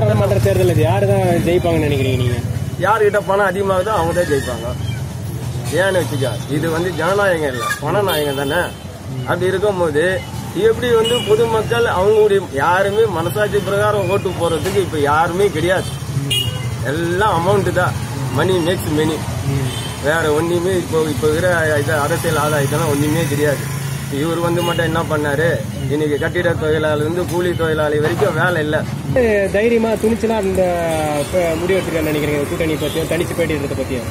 பாராளுமன்ற தேர்தல் யாரு தான் ஜெயிப்பாங்கன்னு நினைக்கிறீங்க நீங்க? யார்கிட்ட பணம் அதிகமாகுதோ அவங்க தான் ஜெயிப்பாங்க. ஏன்னு வச்சுக்கா இது வந்து ஜனநாயகம் இல்லை. பணநாயகம் தானே? அப்படி இருக்கும்போது எப்படி வந்து பொதுமக்கள் அவங்களுடைய யாருமே மனசாட்சி பிரகாரம் ஓட்டு போறதுக்கு இப்ப யாருமே கிடையாது. எல்லாம் அமௌண்ட் தான். மணி மேக்ஸ் மணி வேற ஒன்றுமே இப்போ இப்போ இருக்கிற அரசியல் ஆதாயத்தெல்லாம் ஒன்றுமே கிடையாது. இவர் வந்து மட்டும் என்ன பண்ணாரு? இன்னைக்கு கட்டிட தொழிலாளர் இருந்து கூலி தொழிலாளி வரைக்கும் வேலை இல்லை. தைரியமா துணிச்சலா அந்த இப்ப முடிவெடுத்துருக்கான்னு நினைக்கிறீங்க கூட்டணி பத்தியும் தனிச்சு போயிட்டு பத்தியும்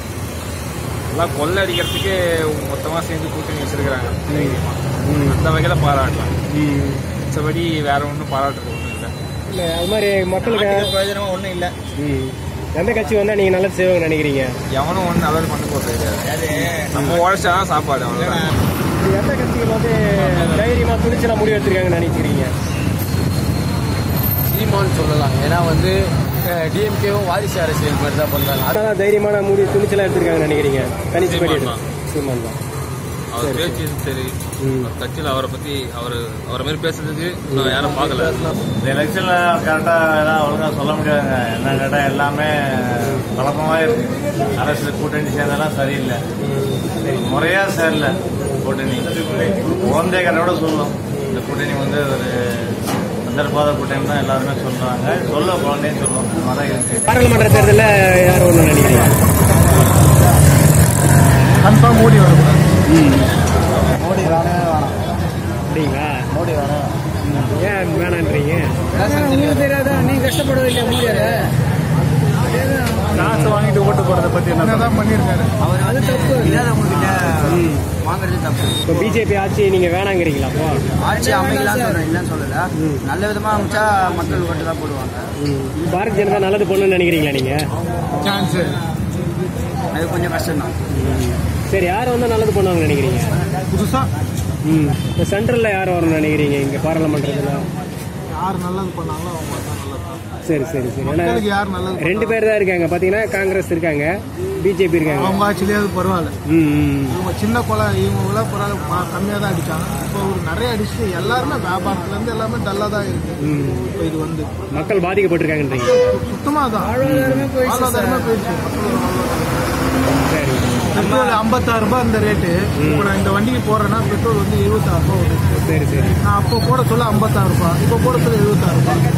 எல்லாம் கொள்ளை அடிக்கிறதுக்கு மொத்தமா சேர்ந்து கூட்டணி வச்சிருக்கிறாங்க. அந்த வகையில பாராட்டலாம். மிச்சபடி வேற ஒன்றும் பாராட்டுறது ஒன்றும் இல்லை. இல்ல அது மாதிரி மக்களுக்கு பிரயோஜனமா ஒன்றும் இல்லை. எந்த கட்சி வந்தா நீங்க நல்லது செய்வாங்கன்னு நினைக்கிறீங்க? எவனும் ஒன்றும் நல்லது பண்ண போறது நம்ம உழைச்சாதான் சாப்பாடு இது எந்த கட்சிகள் வந்து தைரியமா துணிச்சலா முடிவு எடுத்திருக்காங்கன்னு நினைக்கிறீங்க? சீமான்னு சொல்லலாம். ஏன்னா வந்து டிஎம்கேவும் வாரிசு அரசியல் மாதிரி தான் பண்றாங்க. அதான் தைரியமான முடிவு துணிச்சலா எடுத்திருக்காங்கன்னு நினைக்கிறீங்க? தனிச்சு சீமான் தான். அவர் பேச்சு சரி. கட்சியில் அவரை பத்தி அவர் அவரை மாதிரி பேசுறதுக்கு நான் யாரும் பார்க்கல. இந்த எலெக்ஷன்ல கரெக்டா எல்லாம் ஒழுங்கா சொல்ல முடியாதுங்க. என்ன கேட்டா எல்லாமே குழப்பமா இருக்கு. அரசு கூட்டணி சேர்ந்தெல்லாம் சரியில்லை. முறையா சேரல. கூட்டணி. குழந்தை கட்டோட சொல்லும் இந்த கூட்டணி வந்து ஒரு சந்தர்ப்பாத கூட்டணி தான் எல்லாருமே சொல்றாங்க. சொல்ல குழந்தைன்னு சொல்லும் மரம் இருக்கு. பாராளுமன்ற தேர்தலில் யார் ஒன்று நினைக்கிறீங்க? கன்ஃபார்ம் மோடி வரும் மோடி வேணாம். அப்படிங்களா? மோடி வேணாம். ஏன் வேணான்றீங்க? உங்களுக்கு தெரியாதா? நீங்க கஷ்டப்படவில்லை முடியாது. காசு வாங்கிட்டு ஓட்டு போறதை பத்தி என்னதான் பண்ணிருக்காரு அவர் அது தப்பு. வாங்குறது தப்பு. இப்போ பிஜேபி ஆட்சி நீங்க வேணாங்கிறீங்களா அப்போ? ஆட்சி அமைக்கலாம் சொல்றேன் இல்லைன்னு சொல்லல. நல்ல விதமா அமைச்சா மக்கள் ஓட்டு தான் போடுவாங்க. பாரதிய ஜனதா நல்லது பண்ணணும்னு நினைக்கிறீங்களா நீங்க? சான்ஸ் அது கொஞ்சம் கஷ்டம் தான் சரி யார் வந்தா நல்லது பண்ணுவாங்கன்னு நினைக்கிறீங்க? புதுசா? ம். இப்போ சென்ட்ரல்ல யார் வரணும்னு நினைக்கிறீங்க இங்க பாராளுமன்றத்தில்? யார் நல்லது பண்ணாங்களோ அவங்க தான் நல்லது சரி சரி சரி. ஏன்னா யார் நல்லது ரெண்டு பேர் தான் இருக்காங்க. பாத்தீங்கன்னா காங்கிரஸ் இருக்காங்க பிஜேபி இருக்காங்க. அவங்க ஆட்சியிலே அது பரவாயில்ல. ம் ம் இவங்க சின்ன கொலை இவங்க பரவாயில்ல கம்மியாக தான் அடிச்சாங்க. இப்போ ஒரு நிறைய அடிச்சு எல்லாருமே வியாபாரத்துல இருந்து எல்லாமே டல்லாக தான் இருக்கு. இப்போ இது வந்து. மக்கள் பாதிக்கப்பட்டிருக்காங்கன்றீங்க சுத்தமாக தான் ஆழ்வாதாரமே போயிடுச்சு. சரி. பெட்ரோல் ஐம்பத்தாறு ரூபாய் இந்த ரேட்டு இப்போ நான் இந்த வண்டிக்கு போறேன்னா பெட்ரோல் வந்து எழுபத்தாறு ரூபாய் சரி சரி. நான் அப்போ போட சொல்ல ஐம்பத்தாறு ரூபாய் இப்போ போட சொல்ல எழுபத்தாறு ரூபாய்.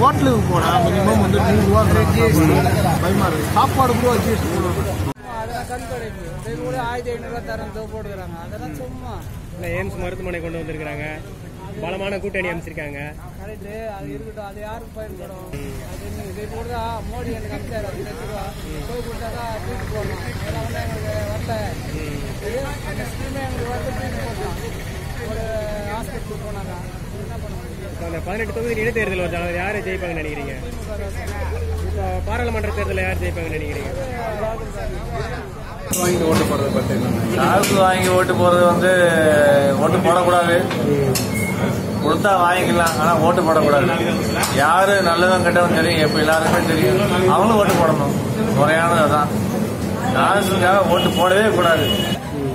ஹோட்டலுக்கு போனா மினிமம் வந்து நூறுரூவா பயமா இருக்கு சாப்பாடு கூட ஜிஎஸ்டி போடுவாங்க அதெல்லாம் கண்காணிப்பு கூட ஆயிரத்தி ஐநூறுரூவா தரம் போடுறாங்க அதெல்லாம் சும்மா இல்லை எய்ம்ஸ் மருத்துவமனை கொண்டு வந்திருக்கிறாங்க. பலமான கூட்டணி அமைச்சிருக்காங்க. கரெக்டு அது இருக்கட்டும். அது யாருக்கு பயன்படும்? அது இதை மோடி எனக்கு அனுப்பிச்சாரு. அது லட்ச ரூபா. போய் கொடுத்தாக்கா தூக்கி போடணும் அதெல்லாம் வந்து எங்களுக்கு வரல. இது அந்த ஸ்கீமே எங்களுக்கு வந்து தூக்கி போடலாம் ஒரு ஹாஸ்பிட்டலுக்கு போனாங்க. அந்த பதினெட்டு தொகுதி இடைத்தேர்தல் வருது. அதில் யார் ஜெயிப்பாங்கன்னு நினைக்கிறீங்க? இப்போ பாராளுமன்ற தேர்தலில் யார் ஜெயிப்பாங்கன்னு நினைக்கிறீங்க? வாங்கிட்டு ஓட்டு போடுறது பற்றி காசு வாங்கி ஓட்டு போறது வந்து ஓட்டு போடக்கூடாது. கொடுத்தா வாங்கிக்கலாம் ஆனா ஓட்டு போடக்கூடாது. யாரு நல்லவன் கெட்டவன் தெரியும் எப்ப எல்லாருக்குமே தெரியும். அவங்களும் ஓட்டு போடணும். முறையானது அதான். காசுக்காக ஓட்டு போடவே கூடாது.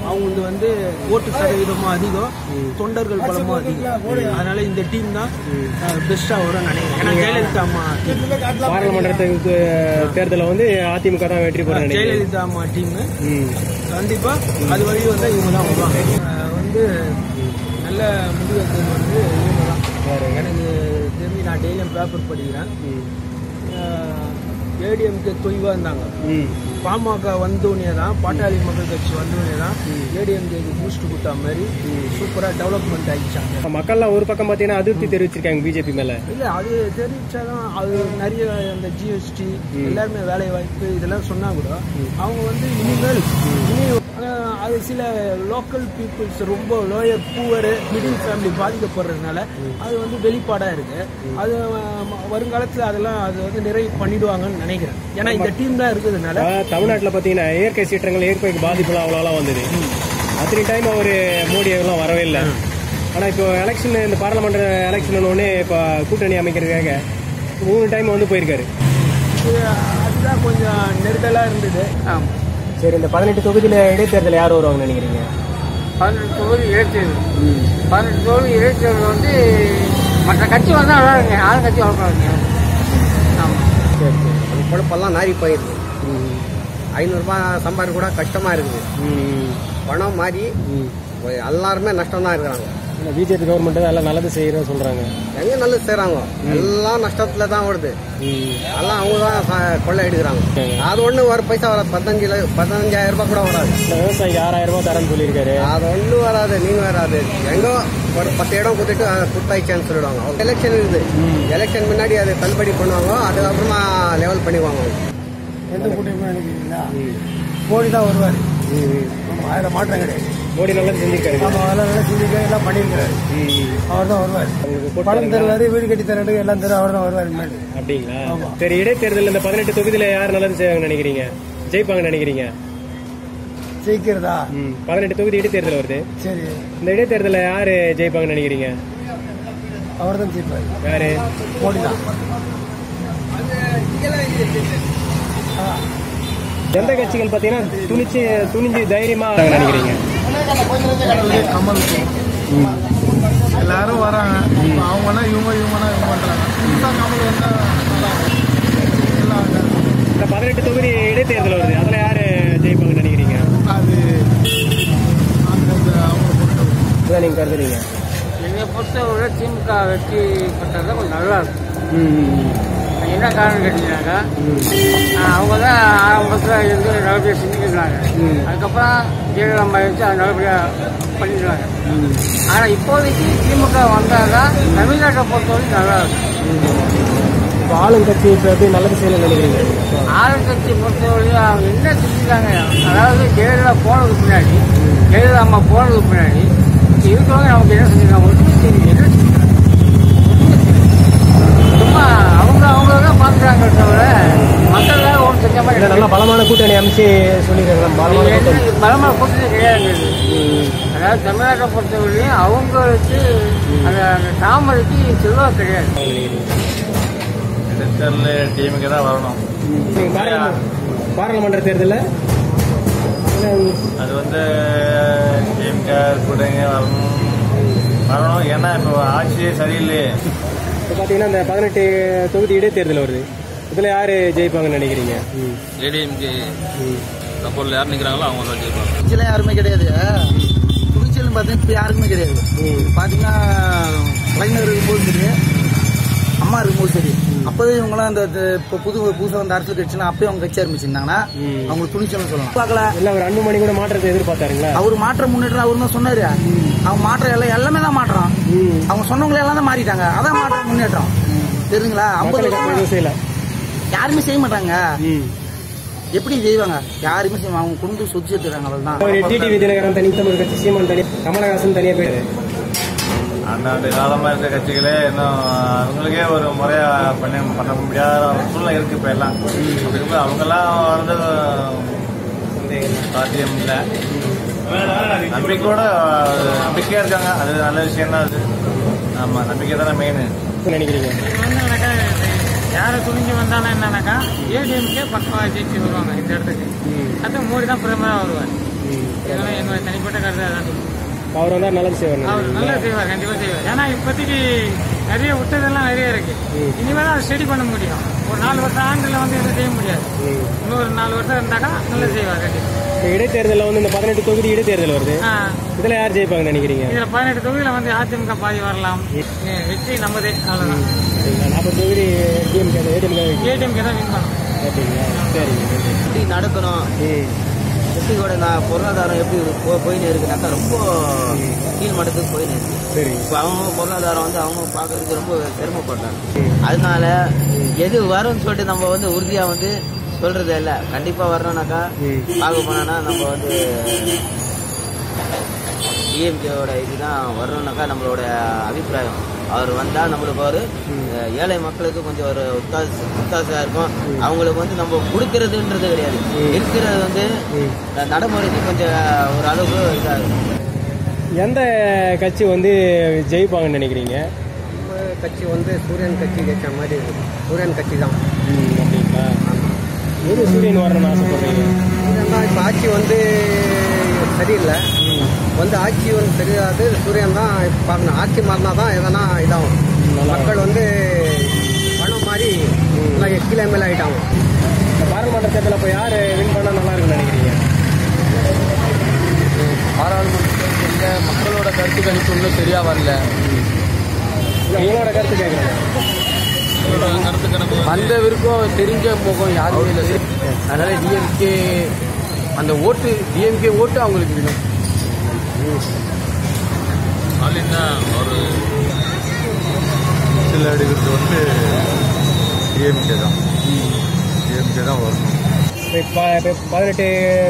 அவங்க வந்து ஓட்டு சதவீதமும் அதிகம் தொண்டர்கள் பலமும் அதிகம். அதனால இந்த டீம் தான் பெஸ்டா வரும் நினைக்கிறேன். ஏன்னா ஜெயலலிதா அம்மா தேர்தலில் வந்து அதிமுக தான் வெற்றி பெறும் நினைக்கிறேன். ஜெயலலிதா அம்மா டீம் கண்டிப்பா அது வழி வந்தா இவங்க தான் வருவாங்க. வந்து நல்ல முடிவெடுத்தது வந்து இவங்க தான். எனக்கு தெரிஞ்சு நான் டெய்லியும் பேப்பர் படிக்கிறேன். ஏடிஎம்கே தொய்வா இருந்தாங்க. பாமக வந்தோடனே தான் பாட்டாளி மக்கள் கட்சி வந்தோடனே தான் ஏடிஎம்கேக்கு பூஸ்ட் கொடுத்த மாதிரி சூப்பரா டெவலப்மெண்ட் ஆயிடுச்சாங்க. மக்கள்லாம் ஒரு பக்கம் பார்த்தீங்கன்னா அதிருப்தி தெரிவிச்சிருக்காங்க பிஜேபி மேலே. இல்ல அது தெரிவிச்சாதான் அது நிறைய அந்த ஜிஎஸ்டி எல்லாருமே வேலை வாய்ப்பு இதெல்லாம் சொன்னா கூட அவங்க வந்து இனிமேல் இனி அது சில லோக்கல் பீப்புள்ஸ் ரொம்ப லோயர் பூவர் மிடில் ஃபேமிலி பாதிக்கப்படுறதுனால அது வந்து வெளிப்பாடா இருக்கு. அது வருங்காலத்துல அதெல்லாம் அது வந்து நிறைவு பண்ணிடுவாங்கன்னு நினைக்கிறேன். ஏன்னா இந்த டீம் தான் இருக்கிறதுனால. தமிழ்நாட்டில் பார்த்தீங்கன்னா இயற்கை சீற்றங்கள் இயற்கைக்கு பாதிப்புலாம் அவ்வளோலாம் வந்தது. அத்தனை டைம் அவர் மோடி எல்லாம் வரவே இல்லை. ஆனால் இப்போ எலெக்ஷன் இந்த பாராளுமன்ற எலெக்ஷன் ஒன்று இப்போ கூட்டணி அமைக்கிறதுக்காக மூணு டைம் வந்து போயிருக்காரு. அதுதான் கொஞ்சம் நெருடலா இருந்தது. சரி இந்த பதினெட்டு தொகுதியில் இடைத்தேர்தல் யார் வருவாங்கன்னு நினைக்கிறீங்க? பதினெட்டு தொகுதி இடைத்தேர்தல். பதினெட்டு தொகுதி இடைத்தேர்தல் வந்து மற்ற கட்சி வந்தால் நல்லா இருக்குங்க ஆள் கட்சி வரக்கூடாதுங்க ஆமாம் சரி சரி. அந்த பொழப்பெல்லாம் நாரி போயிடுது ம். ஐநூறுரூபா சம்பாதிக்க கூட கஷ்டமாக இருக்குது. ம் பணம் மாறி ம். எல்லாருமே நஷ்டம் தான் இருக்கிறாங்க. இல்லை பிஜேபி கவர்மெண்ட் தான் எல்லாம் நல்லது செய்கிறோன்னு சொல்கிறாங்க எங்கே நல்லது செய்கிறாங்க எல்லாம் நஷ்டத்தில் தான் ஓடுது. எல்லாம் அவங்க தான் கொள்ளை எடுக்கிறாங்க அது ஒன்று ஒரு பைசா வராது பதினஞ்சு பதினஞ்சாயிரம் ரூபாய் கூட வராது. இந்த விவசாயிக்கு ஆறாயிரம் ரூபாய் தரேன்னு சொல்லியிருக்காரு. அது ஒன்றும் வராது நீங்க வராது. எங்கோ ஒரு பத்து இடம் கொடுத்துட்டு கொடுத்தாயிச்சான்னு சொல்லிடுவாங்க. எலெக்ஷன் இருக்குது. எலெக்ஷன் முன்னாடி அதை தள்ளுபடி பண்ணுவாங்க அதுக்கப்புறமா லெவல் பண்ணிக்குவாங்க. எந்த கூட்டணி நினைக்கிறீங்களா மோடி தான் வருவார். அதில் மாற்றம் கிடையாது. மோடி நம்ம அதெல்லாம் நல்லா செஞ்சுக்க எல்லாம் பண்ணியிருக்கிறாரு. அவர் தான் வருவார். பணம் தருவாரு வீடு கட்டி தரது எல்லாம் தரும் அவர் தான் வருவார் அப்படிங்களா? சரி இடைத்தேர்தல் இந்த பதினெட்டு தொகுதியில யார் நல்லது செய்வாங்கன்னு நினைக்கிறீங்க? ஜெயிப்பாங்கன்னு நினைக்கிறீங்க? ஜெயிக்கிறதா? பதினெட்டு தொகுதி இடைத்தேர்தல் வருது. சரி. இந்த இடைத்தேர்தலில் யாரு ஜெயிப்பாங்கன்னு நினைக்கிறீங்க? அவர் தான் ஜெயிப்பார். யாரு? மோடி தான். எந்த கட்சிகள் பார்த்தீங்கன்னா துணிச்சு துணிஞ்சு தைரியமா நினைக்கிறீங்க? கமல். எல்லாரும் வராங்க. அவங்கன்னா இவங்க இவங்கன்னா இவங்க பண்றாங்க. புதுசா கமல் வந்தா இந்த பதினெட்டு தொகுதி இடைத்தேர்தல் வருது. அதுல யாரு ஜெயிப்பாங்கன்னு நினைக்கிறீங்க? அது அந்த அவங்க நீங்க கருதுறீங்க. என்னை பொறுத்தவரை திமுக வெற்றி பெற்றது கொஞ்சம் நல்லா இருக்கும். என்ன காரணம் கேட்டீங்கன்னாக்கா அவங்க தான் ஆரம்பத்தில் இருந்து நல்லபடியாக அதுக்கப்புறம் ஜெயலலிதா வச்சு அதை நல்லபடியாக பண்ணிடுறாங்க. ஆனால் இப்போதைக்கு திமுக வந்தால் தான் தமிழ்நாட்டை பொறுத்தவரைக்கும் நல்லா இருக்கும். இப்போ ஆளும் கட்சி இப்போ எப்படி நல்லது செய்யணும்னு நினைக்கிறீங்க? ஆளுங்கட்சி பொறுத்தவரையும் அவங்க என்ன செஞ்சுருக்காங்க அதாவது ஜெயலலிதா போனதுக்கு முன்னாடி ஜெயலலிதா அம்மா போனதுக்கு முன்னாடி இருக்கிறவங்க நமக்கு என்ன செஞ்சிருக்காங்க ஒன்றுமே என்ன செஞ்சிருக்காங்க. சும்மா அவங்க அவங்க தான் பார்க்குறாங்க தவிர மாதிரி இல்ல, நல்ல பலமான கூட்டணி அமைச்சு சொல்லியிருக்காங்க. பலமான கூட்டணி. பலமாக கூட்டணி கிடையாது அதாவது தமிழ்நாட்டை பொறுத்தவரையும் அவங்களுக்கு அந்த தாமரைக்கு செல்வாக்கு கிடையாது. இடைத்தேர்தல் டிஎம்கே தான் வரணும். பாராளுமன்ற தேர்தலில்? அது வந்து டிஎம்கே கூட்டணி வரணும். வரணும். ஏன்னா இப்போ ஆட்சியே சரியில்லையே. இப்போ பார்த்தீங்கன்னா இந்த பதினெட்டு தொகுதி இடைத்தேர்தல் வருது. இதில் யாரு ஜெயிப்பாங்கன்னு நினைக்கிறீங்க? ம். ஏடிஎம்கே ம். சப்போர்ட்ல யார் நிற்கிறாங்களோ அவங்க தான் ஜெயிப்பாங்க. துணிச்சல யாருமே கிடையாது. துணிச்சல்னு பார்த்தீங்கன்னா இப்போ யாருக்குமே கிடையாது. பார்த்தீங்கன்னா கலைஞர் இருக்கும்போது சரி அம்மா இருக்கும்போது சரி. அப்போவே இவங்களாம் அந்த இந்த இப்போ புது புதுசாக வந்த அரசியல் கட்சிலாம் அப்பயே அவங்க கட்சி ஆரம்பிச்சிருந்தாங்கன்னா அவங்களுக்கு துணிச்சல்னு சொல்லலாம். பார்க்கல. இல்ல ஒரு அன்புமணி கூட மாற்றத்தை எதிர்பார்த்தாருங்களா? அவர் மாற்றம் முன்னேற்றம் அவர் தான் சொன்னாரு. அவங்க மாற்றம் எல்லாம் எல்லாமே தான் மாற்றம் அவங்க சொன்னவங்க எல்லாம் தான் மாறிட்டாங்க. அதான் மாற்றம் முன்னேற்றம். தெரியுங்களா ஐம்பது செய்யல யாருமே செய்ய மாட்டாங்க. ம். எப்படி செய்வாங்க? யாருமே செய்வாங்க அவங்க குடும்பம் சொத்து சேர்த்துறாங்க அவ்வளவுதான். டிடிவி தினகரன் தனி தமிழ் கட்சி சீமான் தனி கமலஹாசன் தனியா போயிரு அந்தாண்டு காலமாக இருக்க கட்சிகளே இன்னும் அவங்களுக்கே ஒரு முறையா பண்ண பண்ண முடியாத ஒரு சூழ்நிலை இருக்கு இப்போ எல்லாம். அப்படிங்கும்போது அவங்கெல்லாம் வர்றது சாத்தியம் இல்லை. நம்பிக்கையோட நம்பிக்கையா இருக்காங்க. அது நல்ல விஷயம் தான் அது. ஆமா நம்பிக்கை தானே மெயின் நினைக்கிறீங்க? யாரை துணிஞ்சு வந்தாலும் என்னன்னாக்கா ஏடிஎம்கே பக்கமாக ஜெயிச்சு வருவாங்க இந்த இடத்துக்கு. அது மோடி தான் பிரதமராக வருவார். இதெல்லாம் என்னோட தனிப்பட்ட கருத்து அதான். அவர் வந்தா நல்லது செய்வார் அவர் நல்லா செய்வார் கண்டிப்பா செய்வார். ஏன்னா இப்போதைக்கு நிறைய விட்டதெல்லாம் நிறைய இருக்கு. இனிமேல் அதை ஸ்டடி பண்ண முடியும். ஒரு நாலு வருஷம் ஆண்டுல வந்து எதுவும் செய்ய முடியாது. இன்னொரு நாலு வருஷம் இருந்தாக்கா நல்லா செய்வார் கண்டிப்பா. இந்த இடைத்தேர்தலில் வந்து இந்த பதினெட்டு தொகுதி இடைத்தேர்தல் வருது. இதுல யார் ஜெயிப்பாங்கன்னு நினைக்கிறீங்க? இதுல பதினெட்டு தொகுதியில வந்து அதிமுக பாதி வரலாம். வெற்றி நம்மதே அவ்வளவுதான். நாற்பது தொகுதி டிஎம்கே ஏடிஎம்கே ஏடிஎம்கே தான் வின் பண்ணும் அப்படிங்களா சரிங்க. நடக்கணும். கூட நான் பொருளாதாரம் எப்படி போ- போயின்னு இருக்குனாக்கா ரொம்ப கீழ் மட்டத்துக்கு போயின்னு இருக்கு. சரி. இப்போ அவங்க பொருளாதாரம் வந்து அவங்க பார்க்கறதுக்கு ரொம்ப சிரமப்படுறாங்க அதனால எது வரும்னு சொல்லிட்டு நம்ம வந்து உறுதியா வந்து சொல்றது இல்ல. கண்டிப்பா வரணும்னாக்கா பார்க்க போனோம்னா நம்ம வந்து டிஎம்கேவோட இதுதான் வரணும்னாக்கா நம்மளோட அபிப்பிராயம். அவர் வந்தா நம்மளுக்கு ஒரு ஏழை மக்களுக்கு கொஞ்சம் ஒரு ஒத்தாச ஒத்தாசையா இருக்கும். அவங்களுக்கு வந்து நம்ம கொடுக்கறதுன்றது கிடையாது. இருக்கிறது வந்து நடைமுறைக்கு கொஞ்சம் ஒரு அளவுக்கு இதா இருக்கும். எந்த கட்சி வந்து ஜெயிப்பாங்கன்னு நினைக்கிறீங்க? நம்ம கட்சி வந்து சூரியன் கட்சி ஜெயிச்ச மாதிரி இருக்குது சூரியன் கட்சி தான். அப்படிங்களா? எது சூரியன் வரணும்னு ஆசைப்படுறீங்க? இப்போ ஆட்சி வந்து சரியில்லை. வந்து ஆட்சி வந்து சரியாது சூரியன் தான் பார்க்கணும் ஆட்சி மாறினா தான் எதனா இதாகும். மக்கள் வந்து பணம் மாதிரி எல்லாம் கீழே மேலே ஆயிட்டாங்க. இந்த பாராளுமன்ற தேர்தலில் இப்போ யார் வின் பண்ணால் நல்லா இருக்கும்னு நினைக்கிறீங்க? பாராளுமன்றத்தில் மக்களோட கருத்து கணிப்பு இன்னும் சரியா வரல. உங்களோட கருத்து கேட்குறேன் கருத்து கணக்கு வந்தவருக்கும் தெரிஞ்ச முகம் யாருமே இல்லை. அதனால டிஎம்கே அந்த ஓட்டு டிஎம்கே ஓட்டு அவங்களுக்கு வேணும். ஆளுன்னா ஒரு சில எடுக்கிறது வந்து டிஎம்கே தான். டிஎம்கே தான் வரணும். இப்போ இப்போ பதினெட்டு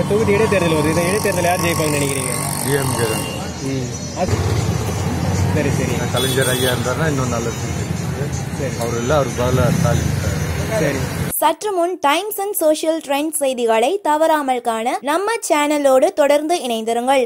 தொகுதி இடைத்தேர்தல் வருது. இந்த இடைத்தேர்தல் யார் ஜெயிப்பாங்கன்னு நினைக்கிறீங்க? டிஎம்கே தான். அது சரி சரி. கலைஞர் ஐயா இருந்தாருன்னா இன்னும் நல்லது அவர் இல்லை அவருக்கு பதிலாக ஸ்டாலின் சார் சரி. சற்று முன் டைம்ஸ் அண்ட் சோஷியல் ட்ரெண்ட் செய்திகளை தவறாமல் காண நம்ம சேனலோடு தொடர்ந்து இணைந்திருங்கள்.